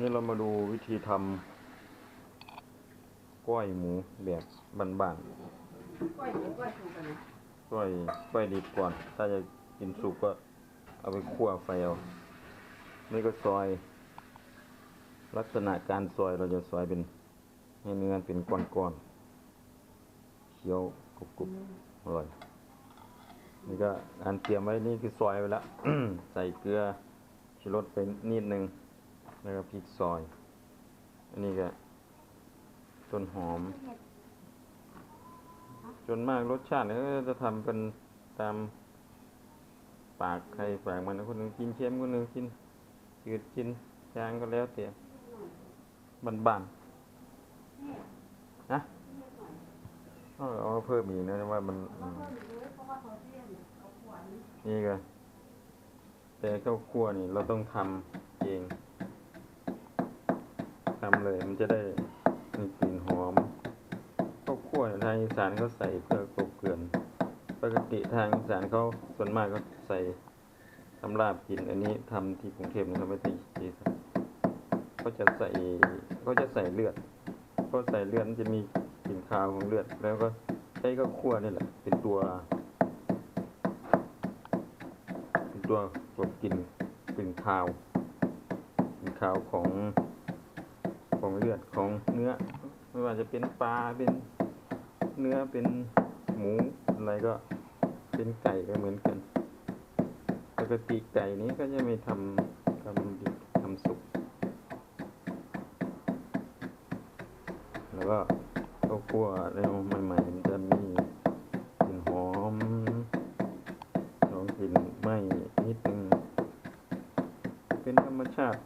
นี่เรามาดูวิธีทำกล้อยหมูแบบบ้านก้อยหมูก้อยสุกอะนะๆกล้อยกล้อยดิบก่อน ถ้าจะกินสุกก็เอาไปคั่วไฟเอานี่ก็ซอย ลักษณะการซอยเราจะซอยเป็น ให้เนื้อเป็นก้อนๆเคี้ยวกรุบๆอร่อย นี่ก็อันเตรียมไว้นี่คือซอยไว้แล้ว ใส่เกลือชิรสไปนิดนึง แล้วก็พริกซอย อันนี้ก็ต้นหอม จนมากรสชาติเนี่ยก็จะทำเป็นตามปากใครปากมันนะคนหนึ่งกินเค็มคนหนึ่งกินจืดกินจางก็แล้วแต่บ้านๆนะเอาเอาเพิ่มอีกนะว่ามันอืมนี่ก็แต่ข้าวคั่วนี่เราต้องทำเองทำเลย มันจะได้มีกลิ่นหอมข้าวคั่วทางอีสานเขาใส่เพื่อกลบเกลื่อน ปกติทางอีสานเขาส่วนมากก็ใส่ทำลาบกิน อันนี้ทำที่กรุงเทพนะครับไม่ที่ที่เขาจะใส่เขาจะใส่เลือดเขาใส่เลือดมันจะมีกลิ่นคาวของเลือด แล้วก็ใช้ข้าวคั่วนี่แหละเป็นตัวเป็นตัวกลบกลิ่นกลิ่นคาวกลิ่นคาวของ ของเลือดของเนื้อ ไม่ว่าจะเป็นปลาเป็นเนื้อเป็นหมูอะไรก็เป็นไก่ก็เหมือนกันปกติไก่นี้ก็จะไม่ทำทำดิบทำสุกแล้วก็ข้าวคั่วแล้วใหม่ๆมันจะมีกลิ่นหอมหอมกลิ่นไหม้นิดนึงเป็นธรรมชาติ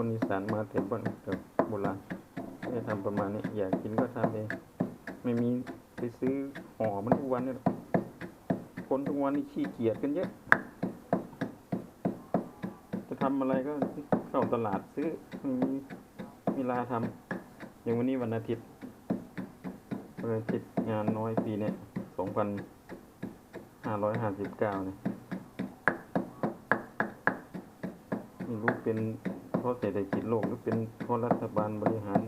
คนอีสานมาแต่บนแต่โบราณให้ทำประมาณนี้อยากกินก็ทำเองไม่มีไปซื้อห่อมันทุกวันเนี่หรอกคนทุกวันนี้ขี้เกียจกันเยอะ จะทำอะไรก็เข้าตลาดซื้อม่มีเวลาทำอย่างวันนี้วันอาทิตย์วันอาทิตย์งานน้อยปีเนี้ยสองพันห้าร้อยห้าสิบเก้าเนี่ยไม่รู้เป็น เพราะเศรษฐกิจโลกหรือเป็นเพราะรัฐบาลบริหาร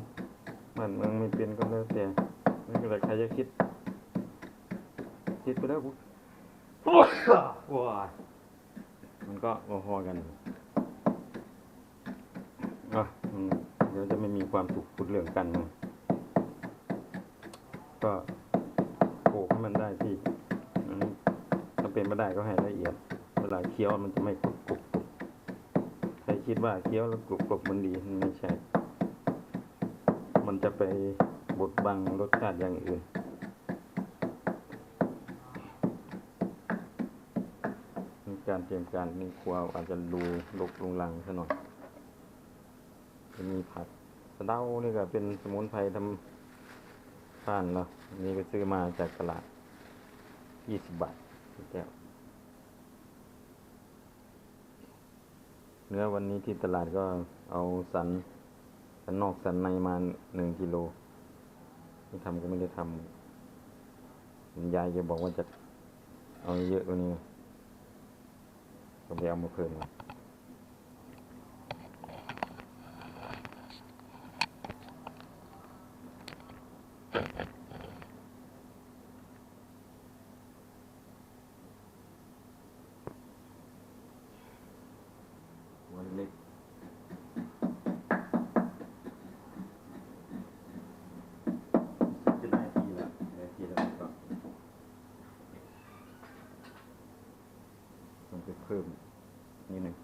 บ้านเมืองไม่เป็นก็แล้วแต่ไม่เป็นไรใครจะคิด คิดไปแล้วกูว้ายมันก็พอๆกันอะอืมเดี๋ยวจะไม่มีความสุขพูดเรื่องกันนะก็โขลกให้มันได้ที่อันนี้ถ้าเป็นไม่ได้ก็ให้ละเอียด เวลาเคี้ยวมันจะไม่กรุบกรุบกรุบใคร คิดว่าเคี้ยวแล้วกรุบกรุบมันดีไม่ใช่ มันจะไปบดบังรสชาติอย่างอื่นมีการเตรียมการในครัวอาจจะดูลกลุงลังซะหน่อยจะมีผักสะเดานี่ก็เป็นสมุนไพรทำผ่านแล้วอันนี่ก็ซื้อมาจากตลาด 20 บาทแก้ว เนื้อวันนี้ที่ตลาดก็เอาสันสันนอกสันในมาหนึ่งกิโลที่ทำก็ไม่ได้ทำยายจะบอกว่าจะเอาเยอะกว่านี้ก็ไปเอามาเพิ่มมาวันเล็ก จะได้ทีละได้ทีละก็ต้องไปเพิ่มนิดหนึ่ง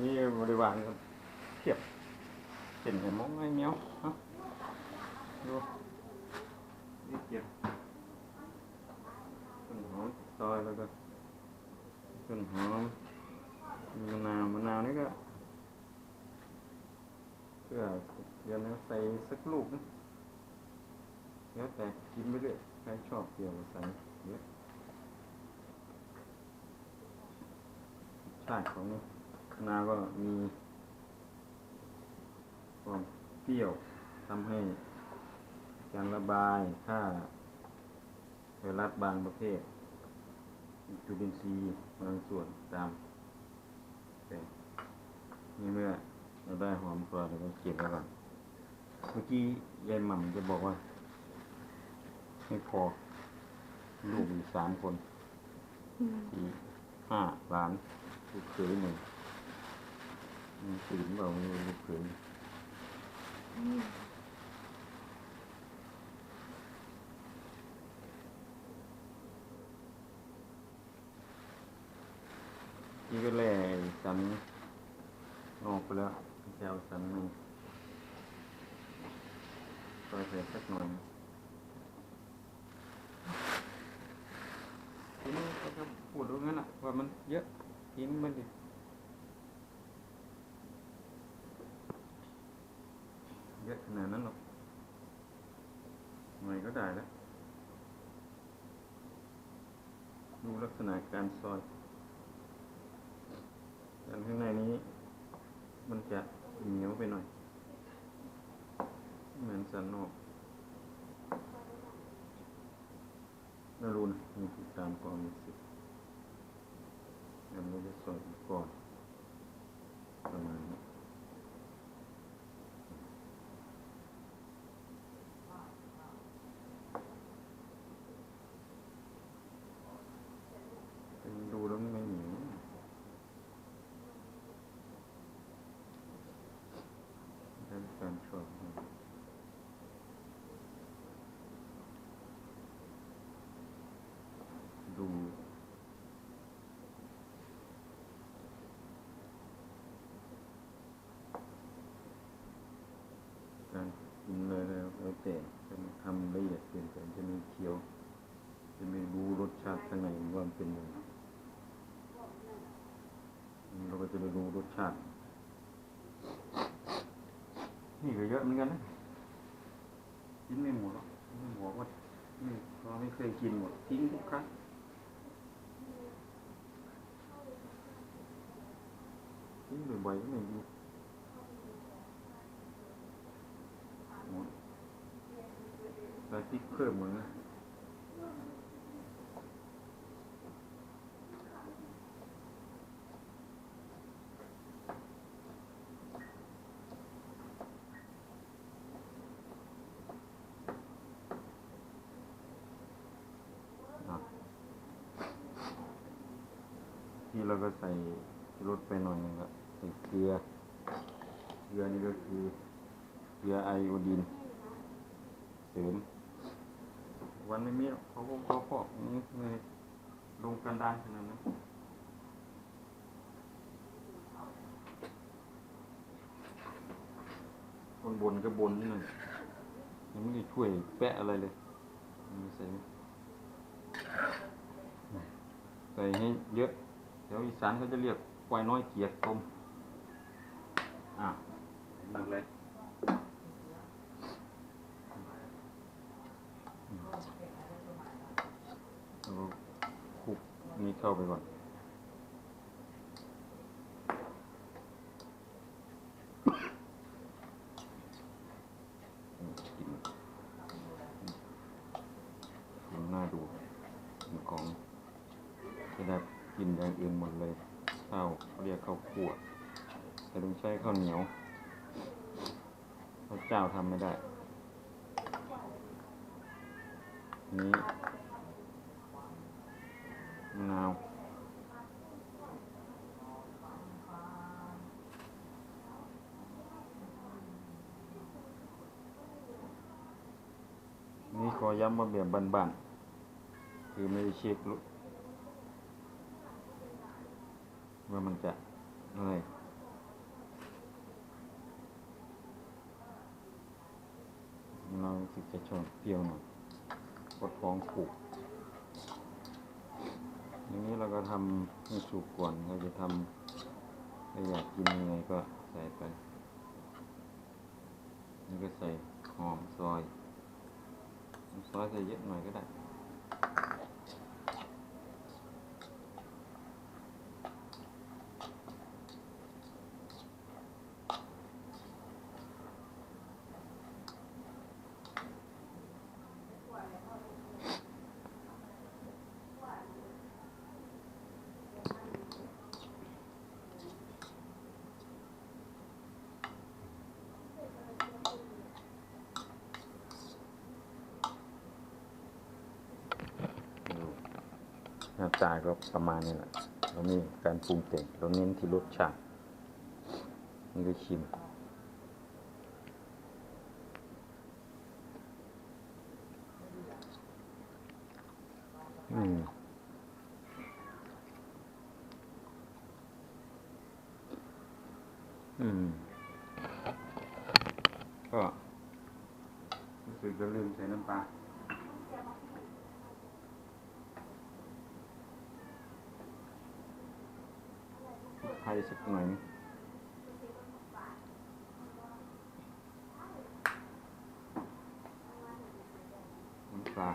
นี่บริวารเทียบเห็นเห็นมองไงเมียวฮะดูนี่เก็บต้นหอมซอยแล้วก็ต้นหอมมะนาวมะนาวนี่ก็เพื่อเดี๋ยวนะใส่สักลูกนะแล้วแต่กินไปเรื่อยใครชอบเปรี้ยวใส่เยอะรสชาติของมะ นาก็มีความเปรี้ยวทำให้การระบายค่าไวรัสบางประเภทจุลินทรีย์บางส่วนตามแต่นี่เมื่อเราได้หอมกว่าเราก็เก็บไว้ก่อนเมื่อกี้ยายหม่ำจะบอกว่า ไม่พอ ลูกมีสามคนสี่ห้าหลานลูกเขยหนึ่ง มีสี่เปล่าม่รู้ลูกเขยนี่ก็แล่สันออกไปแล้วจะเอาสันหนึ่งซอยเผ็ดสักหน่อยทีนี้เขาจะพูดตรงนั้นอะ ว่ามันเยอะทิ้งมันดิเยอะ ขนาดนั้นหรอกหน่อยก็ได้แล้วดูลักษณะการซอยด้านข้างในนี้ มันจะเหนียวไปหน่อย เหมือนสันนอกไม่รู้นะมีติดตามความรู้สึกงั้นเราจะสอนก่อนประมาณนี้แต่มันดูแล้วมันไม่เหนียว ได้การชอบนะดู การกินเลยแล้วแต่จะมาทำละเอียดเกินไปจะม่เคี้ยว จะไม่รู้รสชาติข้างในว่ามันเป็นยังไงเราก็จะไม่รู้รสชาติ นี่ก็เยอะเหมือนกันนะกินไม่หมดหรอกไม่หมดว่าไม่เราไม่เคยกินหมดทิ้งทุกครั้งทิ้งบ่อยๆก็ไม่ดีหมดแล้วพริกเพิ่มเหมือน ที่เราก็ใส่รสไปหน่อยนึงละใส่เกลือ เกลือนี่ก็คือเกลือไอโอดีนเสริม วันไม่มีเขาก็เขาพอกนี่เลยลงกันดานขนาดนั้นคนบนก็บนนี่นึงยังไม่ได้ช่วยแปะอะไรเลยใส่ใส่ให้เยอะ เดี๋ยวอีสานเขาจะเรียกควายน้อยเกียกต้มอะดังเลยแล้วก็คลุกนี่เข้าไปก่อนอืมกินมันน่าดูเป็นของจะได้ กินอย่างอื่นหมดเลยข้าวเขาเรียกข้าวคั่วแต่ต้องใช้ข้าวเหนียวข้าวเจ้าทำไม่ได้ นี้มะนาวนี่ขอย้ำว่าแบบบ้านๆ คือไม่ได้เช็คลุ ว่ามันจะอะไรเราสึกจะชอบเปียวหน่อยปวดท้องผูกอย่างนี้เราก็ทำให้สุกก่อนเราจะทำถ้าอยากกินยังไงก็ใส่ไปนี่ก็ใส่หอมซอยซอยใส่เยอะหน่อยก็ได้ หน้าตาก็ประมาณนี้แหละเรามีการปรุงแต่งเราเน้นที่รสชาติ นี่ก็ชิมอืมอืม ก็รู้สึกจะลืมใส่น้ำปลา ไทยสักหน่อยนึงน้ำปลา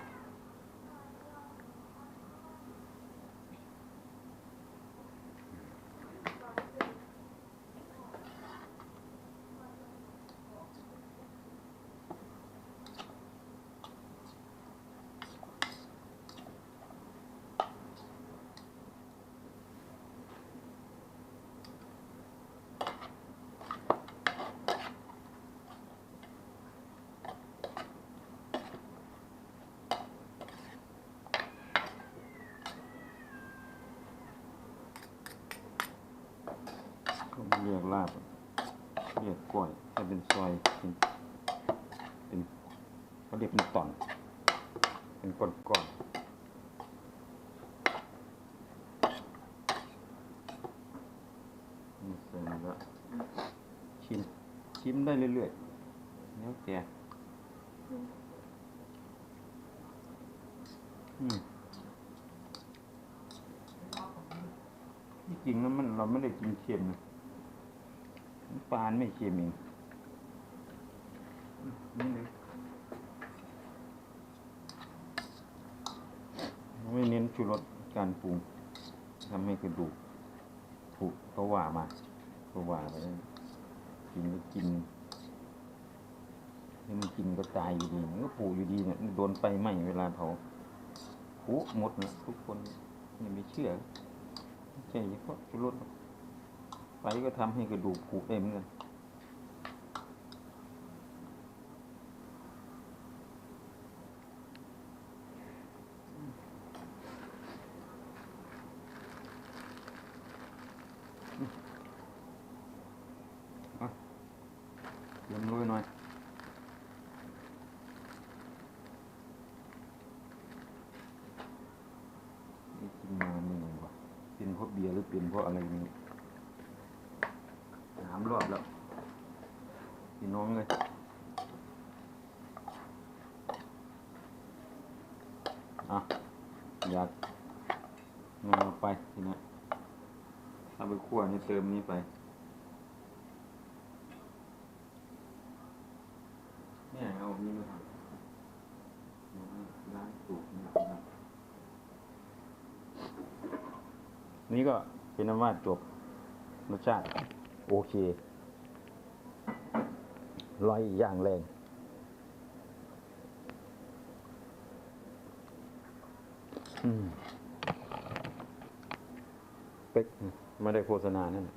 ก็ไม่เรียก ลาบเรียกก้อยถ้าเป็นซอยเป็นเป็นเขาเรียกเป็นตอน เป็นก้อนก้อนๆนี่เสร็จแล้วชิมชิมได้เรื่อยๆแล้วแต่อืมที่จริงแล้วมันเราไม่ได้กินเค็มนะ ปลาไม่เค็มเองอืมนี่เลยเราไม่เน้นชูรสการปรุงทำให้กระดูกผุเขาว่ามาเขาว่าไปแล้วกินก็กินถ้ามันกินก็ตายอยู่ดีมันก็ผุอยู่ดีเนี่ยมันโดนไฟไหม้เวลาเผาผุหมดนะทุกคนนี่ไม่เชื่อไม่ใช่เฉพาะชูรสหรอก ไฟก็ทำให้กระดูกผุได้เหมือนกันอะเตรียมลุยหน่อยนี่กินมาหนี่งว่ะเป็นเพราะเบียร์หรือเป็นเพราะอะไรนี่ามรอบแล้วพี่น้องเลยอะอยากนอนไปทีนี้ถ้าไปคั่วนี่เติมนี้ไปเนี่ยเอาอันนี้มาทำล้างสูตรนะครับนี่ก็เป็นน้ำว่าจบรสชาติ โอเคลอยอย่างแรง อืม เป๊ก ไม่ได้โฆษณานั่นน่ะ